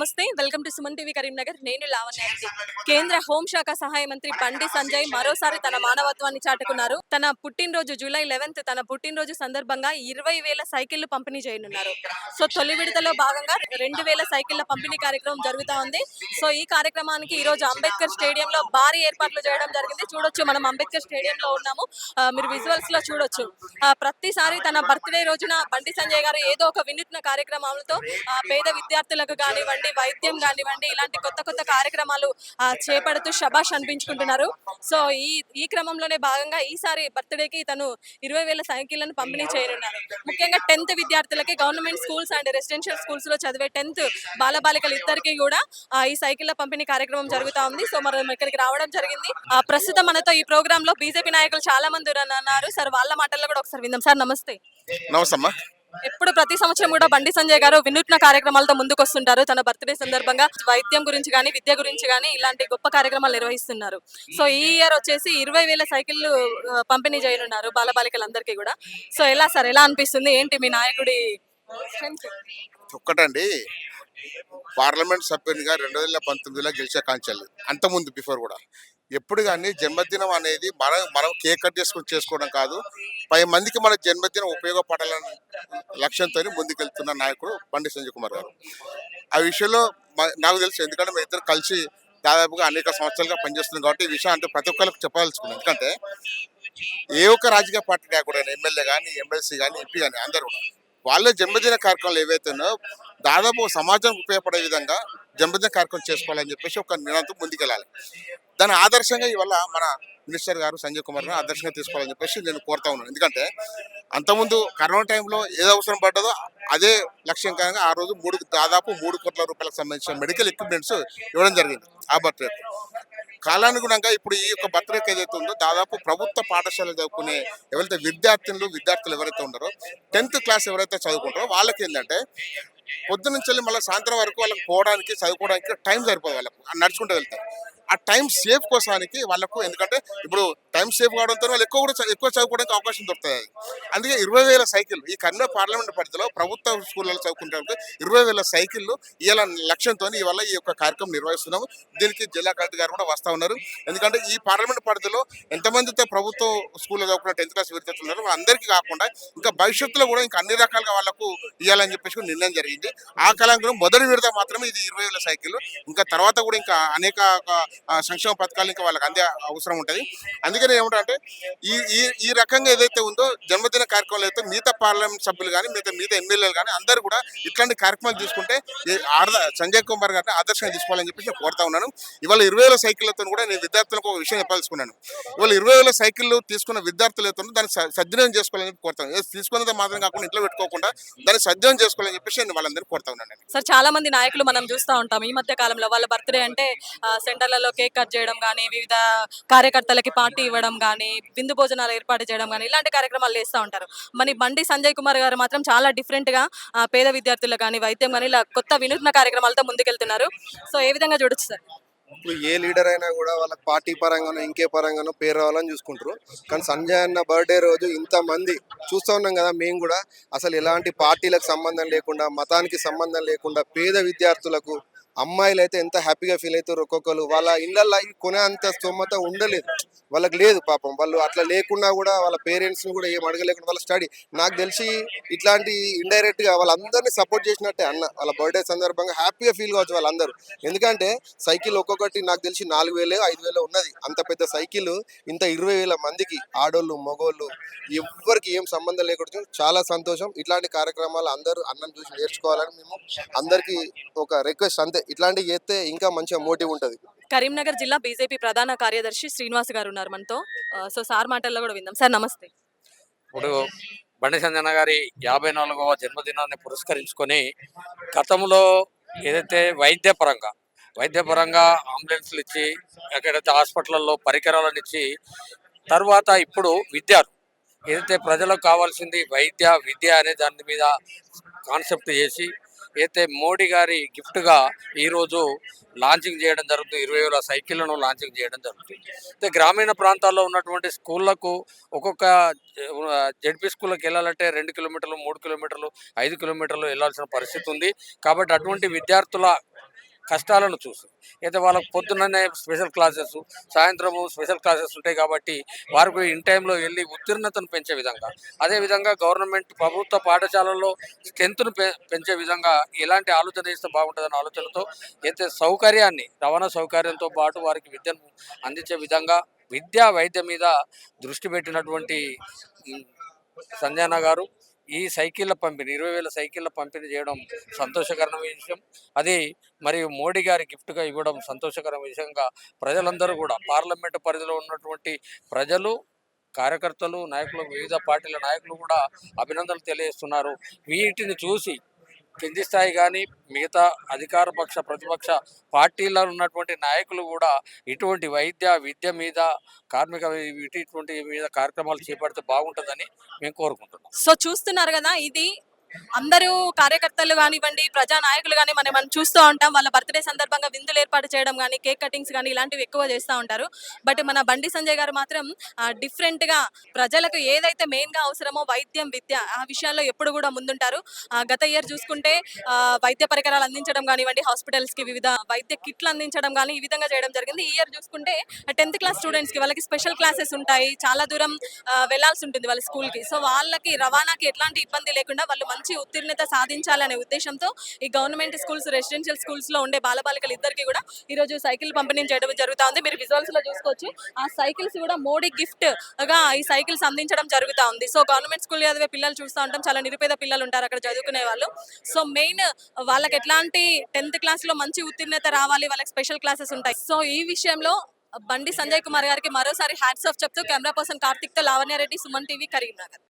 నమస్తే. Welcome to Suman TV Karimnagar. నేను లావణ్యారెడ్డి కేంద్ర హోంశాఖ సహాయ మంత్రి బండి సంజయ్ మరోసారి తన మానవత్వాన్ని చాటుకున్నారు. తన పుట్టినరోజు జూలై లెవెన్త్ తన పుట్టినరోజు సందర్భంగా ఇరవై వేల సైకిళ్ళు పంపిణీ చేయనున్నారు. సో తొలి విడతలో భాగంగా రెండు వేల సైకిళ్ళ పంపిణీ కార్యక్రమం జరుగుతా ఉంది. సో ఈ కార్యక్రమానికి ఈ రోజు అంబేద్కర్ స్టేడియం లో భారీ ఏర్పాట్లు చేయడం జరిగింది. చూడొచ్చు మనం అంబేద్కర్ స్టేడియం లో ఉన్నాము మీరు విజువల్స్లో చూడొచ్చు ప్రతిసారి తన బర్త్డే రోజున బండి సంజయ్ గారు ఏదో ఒక వినూత్న కార్యక్రమాలతో పేద విద్యార్థులకు కానివ్వండి వైద్యం కానివ్వండి ఇలాంటి కొత్త కొత్త కార్యక్రమాలు చేపడుతూ శబాష్ అనిపించుకుంటున్నారు. సో ఈ ఈ క్రమంలోనే భాగంగా ఈసారి బర్త్డేకి తను ఇరవై వేల సైకిళ్ళను పంపిణీ చేయనున్నారు. ముఖ్యంగా టెన్త్ విద్యార్థులకి గవర్నమెంట్ స్కూల్స్ అండ్ రెసిడెన్షియల్ స్కూల్స్లో చదివే టెన్త్ బాలబాలికలు ఇద్దరికి కూడా ఈ సైకిళ్ళ పంపిణీ కార్యక్రమం జరుగుతూ ఉంది. సో మనం ఇక్కడికి రావడం జరిగింది. ఆ, ప్రస్తుతం మనతో ఈ ప్రోగ్రామ్లో బీజేపీ నాయకులు చాలా మంది ఉన్నారు. సార్ వాళ్ళ మాటల్లో కూడా ఒకసారి విందాం. సార్ నమస్తే. నమస్తే అమ్మా. ఎప్పుడు ప్రతి సంవత్సరం కూడా బండి సంజయ్ గారు వినూత్న కార్యక్రమాలతో ముందుకు వస్తుంటారు తన బర్త్డే సందర్భంగా వైద్యం గురించి కానీ విద్య గురించి కానీ ఇలాంటి గొప్ప కార్యక్రమాలు నిర్వహిస్తున్నారు. సో ఈ ఇయర్ వచ్చేసి ఇరవై వేల సైకిళ్ళు పంపిణీ చేయనున్నారు బాలబాలికలందరికీ కూడా. సో ఎలా సార్? ఎలా అనిపిస్తుంది? ఏంటి మీ నాయకుడి ఒక్కటండి పార్లమెంట్ సభ్యునిగా రెండు వేల పంతొమ్మిదిలో గెలిచే కాంచాలి అంతకుముందు బిఫోర్ కూడా. ఎప్పుడు కానీ జన్మదినం అనేది మనం మనం కేక్ కట్ చేసుకుని చేసుకోవడం కాదు. పై మందికి మన జన్మదినం ఉపయోగపడాలని లక్ష్యంతో ముందుకెళ్తున్న నాయకుడు బండి సంజయ్ కుమార్ గారు. ఆ విషయంలో నాకు తెలుసు. ఎందుకంటే మేము ఇద్దరు కలిసి దాదాపుగా అనేక సంవత్సరాలుగా పనిచేస్తున్నాం కాబట్టి ఈ విషయం అంటే ప్రతి ఒక్కరికి చెప్పదలుచుకున్నాం. ఎందుకంటే ఏ ఒక్క రాజకీయ పార్టీ కూడా ఎమ్మెల్యే కానీ ఎమ్మెల్సీ కానీ ఎంపీ కానీ అందరూ కూడా వాళ్ళ జన్మదిన కార్యక్రమాలు ఏవైతే ఉన్నాయో దాదాపు సమాజానికి ఉపయోగపడే విధంగా జన్మదిన కార్యక్రమం చేసుకోవాలని చెప్పేసి ఒక నిర్ణయంతో ముందుకెళ్ళాలి. దాని ఆదర్శంగా ఇవాళ మన మినిస్టర్ గారు సంజయ్ కుమార్ గారు ఆదర్శంగా తీసుకోవాలని చెప్పేసి నేను కోరుతా ఉన్నాను. ఎందుకంటే అంతకుముందు కరోనా టైంలో ఏది అవసరం పడ్డదో అదే లక్ష్యం కారణంగా ఆ రోజు మూడు దాదాపు మూడు కోట్ల రూపాయలకు సంబంధించిన మెడికల్ ఎక్విప్మెంట్స్ ఇవ్వడం జరిగింది. ఆ బర్త్డే కాలానుగుణంగా ఇప్పుడు ఈ యొక్క భద్రత ఏదైతే ఉందో దాదాపు ప్రభుత్వ పాఠశాల చదువుకునే ఎవరైతే విద్యార్థినులు విద్యార్థులు ఎవరైతే ఉన్నారో టెన్త్ క్లాస్ ఎవరైతే చదువుకుంటారో వాళ్ళకి ఏంటంటే పొద్దునుంచి వెళ్ళి మళ్ళీ సాయంత్రం వరకు వాళ్ళకి పోవడానికి చదువుకోవడానికి టైం సరిపోదు వాళ్ళకు. నడుచుకుంటూ వెళ్తారు ఆ టైం సేవ్ కోసానికి వాళ్ళకు ఎందుకంటే ఇప్పుడు టైం సేవ్ కావడంతో వాళ్ళు ఎక్కువ కూడా ఎక్కువ చదువుకోవడానికి అవకాశం దొరుకుతుంది అందుకే ఇరవై వేల సైకిల్ ఈ కన్న పార్లమెంట్ పరిధిలో ప్రభుత్వ స్కూళ్ళలో చదువుకుంటే ఇరవై వేల సైకిళ్ళు ఇలా లక్ష్యంతో ఇవాళ ఈ యొక్క కార్యక్రమం నిర్వహిస్తున్నాము. దీనికి జిల్లా కలెక్టర్ గారు కూడా వస్తూ ఉన్నారు. ఎందుకంటే ఈ పార్లమెంట్ పరిధిలో ఎంతమందితో ప్రభుత్వ స్కూల్లో చదువుకున్న టెన్త్ క్లాస్ విద్యార్థులు అందరికీ కాకుండా ఇంకా భవిష్యత్తులో కూడా ఇంకా అన్ని రకాలుగా వాళ్ళకు ఇవ్వాలని చెప్పేసి కూడా నిర్ణయం జరిగింది. ఆ కాలంలో మొదటి విడత మాత్రమే ఇది ఇరవై వేల సైకిల్ ఇంకా తర్వాత కూడా ఇంకా అనేక సంక్షేమ పథకాలు ఇంకా వాళ్ళకి అందే అవసరం ఉంటుంది. అందుకని ఏమంటే ఈ ఈ ఈ రకంగా ఏదైతే ఉందో జన్మదిన కార్యక్రమాలు అయితే మిగతా పార్లమెంట్ సభ్యులు కానీ మిగతా మిగతా ఎమ్మెల్యేలు కానీ అందరూ కూడా ఇట్లాంటి కార్యక్రమాలు తీసుకుంటే ఆర్ద సంజయ్ కుమార్ గారిని ఆదర్శంగా తీసుకోవాలని చెప్పేసి నేను కోరుతా ఉన్నాను. ఇవాళ ఇరవై వేల సైకిళ్ళతో కూడా నేను విద్యార్థులకు ఒక విషయం చెప్పాల్సుకున్నాను. ఇవాళ ఇరవై వేల సైకిళ్ళు తీసుకున్న విద్యార్థులు అయితే దాన్ని సద్వినియోగం చేసుకోవాలని చెప్పి కోరుతాను తీసుకున్నది మాత్రం కాకుండా ఇంట్లో పెట్టుకోకుండా దాన్ని సద్వినియోగం చేసుకోవాలని చెప్పేసి నేను వాళ్ళందరినీ కోరుతా ఉన్నాను సార్ చాలా మంది నాయకులు మనం చూస్తూ ఉంటాం. ఈ మధ్య కాలంలో వాళ్ళ బర్త్డే అంటే సెంటర్లలో సెంటర్లలో కేక్ కట్ చేయడం కానీ వివిధ కార్యకర్తలకి పార్టీ ఇవ్వడం కానీ విందు భోజనాలు ఏర్పాటు చేయడం కానీ ఇలాంటి కార్యక్రమాలు చేస్తూ ఉంటారు. మరి బండి సంజయ్ కుమార్ గారు మాత్రం చాలా డిఫరెంట్గా పేద విద్యార్థులు కానీ వైద్యం కానీ ఇలా కొత్త వినూత్న కార్యక్రమాలతో ముందుకెళ్తున్నారు. సో ఏ విధంగా చూడొచ్చు సార్? ఇప్పుడు ఏ లీడర్ అయినా కూడా వాళ్ళ పార్టీ పరంగానో ఇంకే పరంగానో పేరు రావాలని చూసుకుంటారు. కానీ సంజయ్ అన్న బర్త్డే రోజు ఇంతమంది చూస్తూ ఉన్నాం కదా మేము కూడా. అసలు ఎలాంటి పార్టీలకు సంబంధం లేకుండా మతానికి సంబంధం లేకుండా పేద విద్యార్థులకు అమ్మాయిలు అయితే ఎంత హ్యాపీగా ఫీల్ అవుతారు ఒక్కొక్కరు. వాళ్ళ ఇళ్ళల్లో కొనే అంత స్తోమత ఉండలేదు. వాళ్ళకి లేదు పాపం. వాళ్ళు అట్లా లేకుండా కూడా వాళ్ళ పేరెంట్స్ని కూడా ఏం అడగలేకుండా వాళ్ళ స్టడీ. నాకు తెలిసి ఇట్లాంటి ఇండైరెక్ట్గా వాళ్ళందరినీ సపోర్ట్ చేసినట్టే అన్న. వాళ్ళ బర్త్డే సందర్భంగా హ్యాపీగా ఫీల్ కావచ్చు వాళ్ళందరూ. ఎందుకంటే సైకిల్ ఒక్కొక్కటి నాకు తెలిసి నాలుగు వేలు ఐదు వేలు ఉన్నది. అంత పెద్ద సైకిల్ ఇంత ఇరవై వేల మందికి ఆడోళ్ళు మగోళ్ళు ఎవ్వరికి ఏం సంబంధం లేకుండా చాలా సంతోషం. ఇట్లాంటి కార్యక్రమాలు అందరూ అన్నం చూసి నేర్చుకోవాలని మేము అందరికీ ఒక రిక్వెస్ట్ అంతే. ఇట్లాంటివి చేస్తే ఇంకా మంచిగా మోటివ్ ఉంటుంది. కరీంనగర్ జిల్లా బీజేపీ ప్రధాన కార్యదర్శి శ్రీనివాస్ గారు ఉన్నారు మనతో. సో సార్ మాటల్లో కూడా విందాం. సార్ నమస్తే. ఇప్పుడు బండి సంజన గారి యాభై నాలుగవ జన్మదినాన్ని పురస్కరించుకొని గతంలో ఏదైతే వైద్యపరంగా వైద్యపరంగా అంబులెన్స్లు ఇచ్చి ఎక్కడైతే హాస్పిటల్లో పరికరాలను ఇచ్చి తర్వాత ఇప్పుడు విద్యార్థి ఏదైతే ప్రజలకు కావాల్సింది వైద్య విద్య అనే దాని మీద కాన్సెప్ట్ చేసి అయితే మోడీ గారి గిఫ్ట్గా ఈరోజు లాంచింగ్ చేయడం జరుగుతుంది ఇరవై వేల సైకిళ్ళను లాంచింగ్ చేయడం జరుగుతుంది. అయితే గ్రామీణ ప్రాంతాల్లో ఉన్నటువంటి స్కూళ్ళకు ఒక్కొక్క జడ్పీ స్కూళ్ళకి వెళ్ళాలంటే రెండు కిలోమీటర్లు మూడు కిలోమీటర్లు ఐదు కిలోమీటర్లు వెళ్ళాల్సిన పరిస్థితి ఉంది. కాబట్టి అటువంటి విద్యార్థుల కష్టాలను చూసి. అయితే వాళ్ళకు పొద్దున్ననే స్పెషల్ క్లాసెస్ సాయంత్రము స్పెషల్ క్లాసెస్ ఉంటాయి కాబట్టి వారికి ఇన్ టైంలో వెళ్ళి ఉత్తీర్ణతను పెంచే విధంగా. అదేవిధంగా గవర్నమెంట్ ప్రభుత్వ పాఠశాలల్లో స్ట్రెంత్ను పె పెంచే విధంగా ఎలాంటి ఆలోచన చేస్తే బాగుంటుందన్న ఆలోచనతో అయితే సౌకర్యాన్ని రవాణా సౌకర్యంతో పాటు వారికి విద్యను అందించే విధంగా విద్యా వైద్యం మీద దృష్టి పెట్టినటువంటి ఉమ్, సంజయన గారు ఈ సైకిళ్ళ పంపిణీ ఇరవై వేల సైకిళ్ళ పంపిణీ చేయడం సంతోషకరమైన విషయం. అది మరియు మోడీ గారి గిఫ్ట్గా ఇవ్వడం సంతోషకరమైన విషయంగా ప్రజలందరూ కూడా పార్లమెంటు పరిధిలో ఉన్నటువంటి ప్రజలు కార్యకర్తలు నాయకులు వివిధ పార్టీల నాయకులు కూడా అభినందనలు తెలియజేస్తున్నారు. వీటిని చూసి కింది స్థాయి కానీ మిగతా అధికార పక్ష ప్రతిపక్ష పార్టీలో ఉన్నటువంటి నాయకులు కూడా ఇటువంటి వైద్య విద్య మీద కార్మిక ఇటువంటి మీద కార్యక్రమాలు చేపడితే బాగుంటుందని మేము కోరుకుంటున్నాం. సో చూస్తున్నారు కదా ఇది అందరూ కార్యకర్తలు కానివ్వండి ప్రజా నాయకులు కానీ మనం మనం చూస్తూ ఉంటాం. వాళ్ళ బర్త్డే సందర్భంగా విందులు ఏర్పాటు చేయడం కానీ కేక్ కటింగ్స్ కానీ ఇలాంటివి ఎక్కువ చేస్తూ ఉంటారు. బట్ మన బండి సంజయ్ గారు మాత్రం డిఫరెంట్గా గా ప్రజలకు ఏదైతే మెయిన్గా అవసరమో వైద్యం విద్య ఆ విషయాల్లో ఎప్పుడు కూడా ముందుంటారు. ఆ, గత ఇయర్ చూసుకుంటే వైద్య పరికరాలు అందించడం కానివ్వండి హాస్పిటల్స్కి వివిధ వైద్య కిట్లు అందించడం కానీ ఈ విధంగా చేయడం జరిగింది. ఈ ఇయర్ చూసుకుంటే టెన్త్ క్లాస్ స్టూడెంట్స్కి వాళ్ళకి స్పెషల్ క్లాసెస్ ఉంటాయి. చాలా దూరం వెళ్ళాల్సి ఉంటుంది వాళ్ళ స్కూల్కి. సో వాళ్ళకి రవాణాకి ఎట్లాంటి ఇబ్బంది లేకుండా వాళ్ళు మంచి ఉత్తీర్ణత సాధించాలనే ఉద్దేశంతో ఈ గవర్నమెంట్ స్కూల్స్ రెసిడెన్షియల్ స్కూల్స్లో ఉండే బాలబాలికలు ఇద్దరికి కూడా ఈ రోజు సైకిల్ పంపిణీ చేయడం జరుగుతా ఉంది మీరు విజువల్స్లో చూసుకోవచ్చు. ఆ సైకిల్స్ కూడా మోడీ గిఫ్ట్గా ఈ సైకిల్స్ అందించడం జరుగుతా ఉంది సో గవర్నమెంట్ స్కూల్ చదివే పిల్లలు చూస్తూ ఉంటాం. చాలా నిరుపేద పిల్లలు ఉంటారు అక్కడ చదువుకునే వాళ్ళు. సో మెయిన్ వాళ్ళకి ఎట్లాంటి టెన్త్ క్లాస్లో మంచి ఉత్తీర్ణత రావాలి వాళ్ళకి స్పెషల్ క్లాసెస్ ఉంటాయి. సో ఈ విషయంలో బండి సంజయ్ కుమార్ గారికి మరోసారి హ్యాట్స్ ఆఫ్ చెప్తూ కెమెరా పర్సన్ కార్తిక్తో లావణ్యారెడ్డి సుమన్ టీవీ కరీంనగర్.